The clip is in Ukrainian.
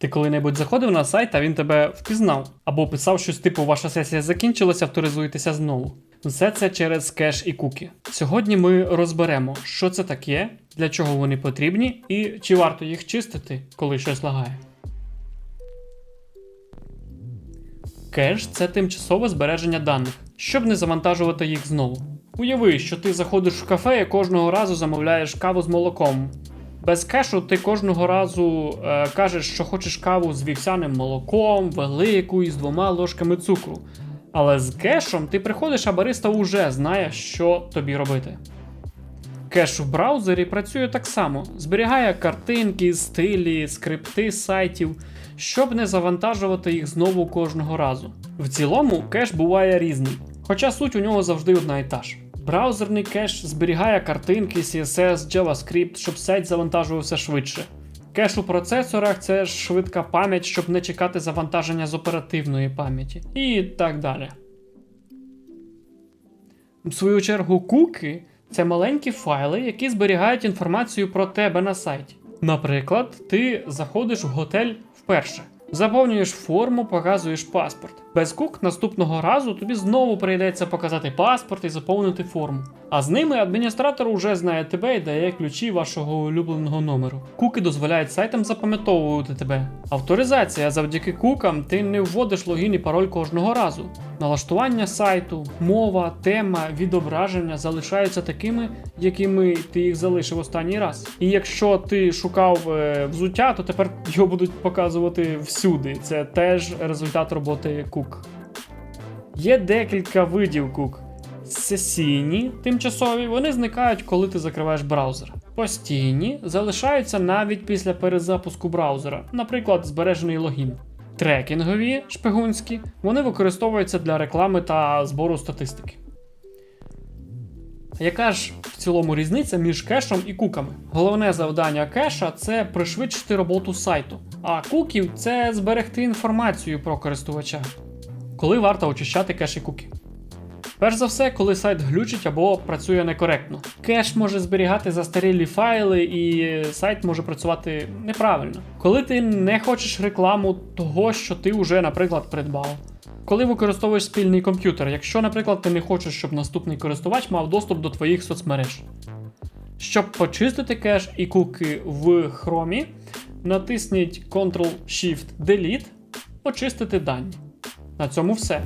Ти коли-небудь заходив на сайт, а він тебе впізнав, або писав щось типу ваша сесія закінчилася, авторизуйтеся знову. Все це через кеш і куки. Сьогодні ми розберемо, що це таке, для чого вони потрібні, і чи варто їх чистити, коли щось лагає. Кеш це тимчасове збереження даних, щоб не завантажувати їх знову. Уяви, що ти заходиш в кафе і кожного разу замовляєш каву з молоком. Без кешу ти кожного разу е, кажеш, що хочеш каву з вівсяним молоком, велику і з двома ложками цукру. Але з кешом ти приходиш, а бариста уже знає, що тобі робити. Кеш в браузері працює так само: зберігає картинки, стилі, скрипти сайтів, щоб не завантажувати їх знову кожного разу. В цілому кеш буває різний, хоча суть у нього завжди одна і та ж. Браузерний кеш зберігає картинки, CSS, JavaScript, щоб сайт завантажувався швидше. Кеш у процесорах це швидка пам'ять, щоб не чекати завантаження з оперативної пам'яті. І так далі. В свою чергу, куки це маленькі файли, які зберігають інформацію про тебе на сайті. Наприклад, ти заходиш в готель вперше, заповнюєш форму, показуєш паспорт. Без кук наступного разу тобі знову прийдеться показати паспорт і заповнити форму. А з ними адміністратор уже знає тебе і дає ключі вашого улюбленого номеру. Куки дозволяють сайтам запам'ятовувати тебе. Авторизація завдяки кукам ти не вводиш логін і пароль кожного разу. Налаштування сайту, мова, тема, відображення залишаються такими, якими ти їх залишив останній раз. І якщо ти шукав е, взуття, то тепер його будуть показувати всюди. Це теж результат роботи кук. Є декілька видів кук. Сесійні, тимчасові, вони зникають, коли ти закриваєш браузер. Постійні залишаються навіть після перезапуску браузера, наприклад, збережений логін. Трекінгові шпигунські вони використовуються для реклами та збору статистики. Яка ж в цілому різниця між кешем і куками? Головне завдання кеша це пришвидшити роботу сайту, а куків це зберегти інформацію про користувача. Коли варто очищати кеш і куки? Перш за все, коли сайт глючить або працює некоректно. Кеш може зберігати застарілі файли, і сайт може працювати неправильно. Коли ти не хочеш рекламу того, що ти вже, наприклад, придбав. Коли використовуєш спільний комп'ютер, якщо, наприклад, ти не хочеш, щоб наступний користувач мав доступ до твоїх соцмереж. Щоб почистити кеш і куки в Chrome, натисніть Ctrl-Shift-Delete, очистити дані. На цьому все.